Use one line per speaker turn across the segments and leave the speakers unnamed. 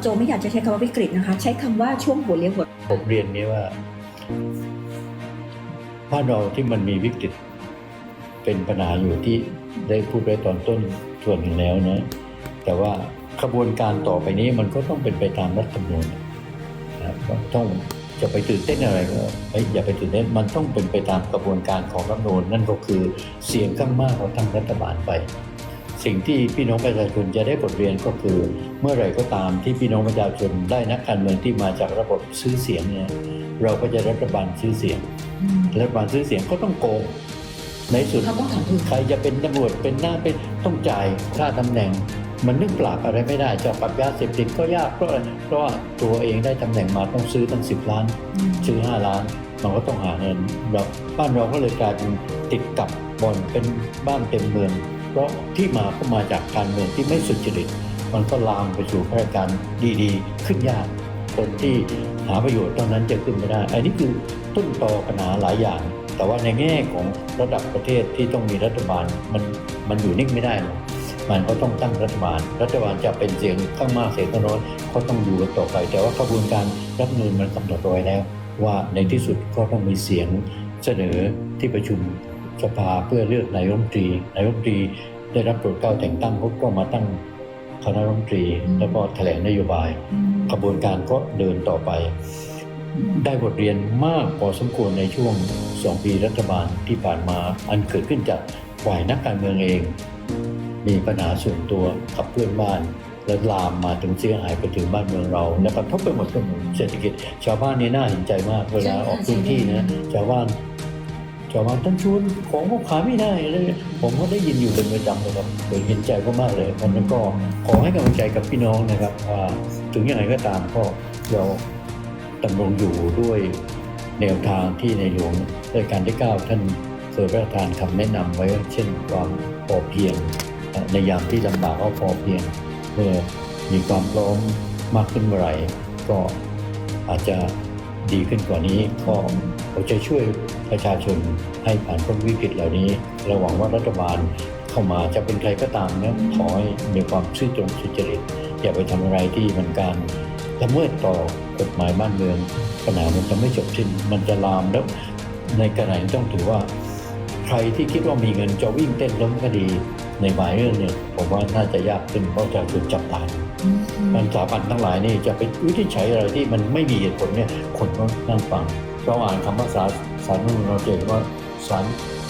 โจไม่อยากจะใช้คำว่าวิกฤตนะคะ ใช้คำว่าช่วงหัวเลี้ยวหัว
ผมเรียนนี้ว่าบ้านเราที่มันมีวิกฤตเป็นปัญหาอยู่ที่ได้พูดไว้ตอนต้นส่วนหนึ่งแล้วนะ แต่ว่าขบวนการต่อไปนี้มันก็ต้องเป็นไปตามรัฐธรรมนูญนะครับก็ต้องจะไปตื่นเต้นอะไรก็อย่าไปตื่นเต้นมันต้องเป็นไปตามกระบวนการของรัฐธรรมนูญนั่นก็คือเสียงข้างมากของทางรัฐบาลไป สิ่งที่พี่น้องประชาชนจะได้บทเรียนก็คือ เมื่อไหร่ก็ตามที่พี่น้องประชาชนได้นักการเมืองที่มาจากระบบซื้อเสียงเนี่ยเราก็จะรัฐบาลซื้อเสียงรัฐบาลซื้อเสียงก็ต้องโกงในสุด
เขาต้องถอนทุน
ใครจะเป็นตำรวจเป็นหน้าเป็นต้องจ่ายค่าตำแหน่ง มันนึกปราบอะไรไม่ได้จะปรับยาเสพติดก็ยากเพราะอะไรเพราะว่าตัวเองได้ตำแหน่งมาต้องซื้อตั้งสิบล้าน ซื้อห้าล้านมันก็ต้องหาเงินเราบ้านเราก็เลยกลายเป็นติดกับบอลเป็นบ้านเต็มเมือง เพราะที่มาก็มาจากการเมืองที่ไม่สุจริต มันก็ลามไปสู่ข้าราชการดีๆ ขึ้นยาก คนที่หาประโยชน์เท่านั้นจะขึ้นไม่ได้ อันนี้คือต้นตอปัญหาหลายอย่าง แต่ว่าในแง่ของระดับประเทศที่ต้องมีรัฐบาลมันมันอยู่นิ่งไม่ได้หรอกมันก็ต้องตั้งรัฐบาล รัฐบาลจะเป็นเสียงข้างมากเสียงข้างน้อยก็ต้องอยู่กันต่อไป แต่ว่ากระบวนการรัฐธรรมนูญมันกำหนดไว้แล้ว ว่าในที่สุดก็ต้องมีเสียงเสนอที่ประชุมสภาเพื่อเลือกนายกรัฐมนตรีนายกรัฐมนตรี ได้รับโปรดเกล้าแต่งตั้งเขาก็มาตั้งคณะรัฐมนตรีแล้วก็แถลงนโยบายกระบวนการก็เดินต่อไป ได้บทเรียนมากพอสมควรในช่วงสองปีรัฐบาลที่ผ่านมาอันเกิดขึ้นจากฝ่ายนักการเมืองเอง มีปัญหาส่วนตัวกับเพื่อนบ้านและลามมาถึงเสียหายไปถึงบ้านเมืองเราและกระทบไปหมดทั้งเศรษฐกิจ ชาวบ้านนี่น่าเห็นใจมากเวลาออกพื้นที่นะชาวบ้าน ชาวบ้านท่านชวนของก็ขายไม่ได้เลย ผมก็ได้ยินอยู่เป็นประจำเลยครับเลยเห็นใจก็มากเลยเพราะฉะนั้นก็ขอให้กำลังใจกับพี่น้องนะครับว่าถึงยังไงก็ตามก็เราดำรงอยู่ด้วยแนวทางที่ในหลวงรัชกาลที่ 9 ท่านเคยพระราชทานคำแนะนำไว้ เช่นความพอเพียง ในยามที่ลำบากก็พอเพียงเมื่อมีความพร้อมมากขึ้นเมื่อไหร่ก็อาจจะ ดีขึ้นกว่านี้ก็เราจะช่วยประชาชนให้ผ่านพ้นวิกฤตเหล่านี้เราหวังว่ารัฐบาลเข้ามาจะเป็นใครก็ตามนะขอให้มีความซื่อตรงสุจริตอย่าไปทำอะไรที่มันการละเมิดต่อกฎหมายบ้านเมืองปัญหามันจะไม่จบสิ้นมันจะลามแล้วในขณะนี้ต้องถือว่า ใครที่คิดว่ามีเงินจะวิ่งเต้นล้มคดีในหมายเรื่องเนี่ยผมว่าน่าจะยากขึ้นเพราะจะถูกจับตา ยมันสถาบันทั้งหลายนี่จะไปวินิจฉัยอะไรที่มันไม่มีเหตุผลเนี่ยคนก็นั่งฟังเราอ่านคำภาษาสารรัฐธรรมนูญเราจะเห็นว่าสาร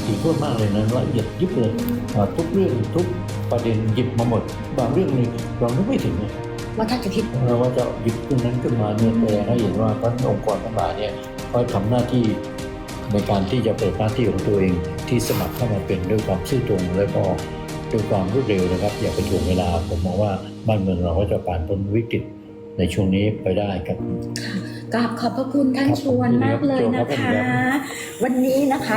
ถี่ถ้วนมากเลยนะละเอียดยิบเลยอ่าทุกเรื่องทุกประเด็นหยิบมาหมด บางเรื่องนี่เรานึกไม่ถึงเลย
ว่าถ้าจะคิด
เราว่าจะหยิบขึ้นนั้นขึ้นมาเนี่ยแสดงให้เห็นว่าพระองค์กรทั้งหลายเนี่ยเขาทำหน้าที่ในการที่จะเปิดหน้าที่ของตัวเองที่สมัครเข้ามาเป็นด้วยความซื่อตรงและก็ ด้วยความรวดเร็วนะครับ อย่าไปถ่วงเวลาผมมองว่าบ้านเมืองเราก็จะผ่านพ้นวิกฤตในช่วงนี้ไปได้ครับ
กราบขอบพระคุณท่าน
ครับ
ชวนมากเลย
ข
นะ
อบคุณ
คะ
ครับ
วันนี้นะคะ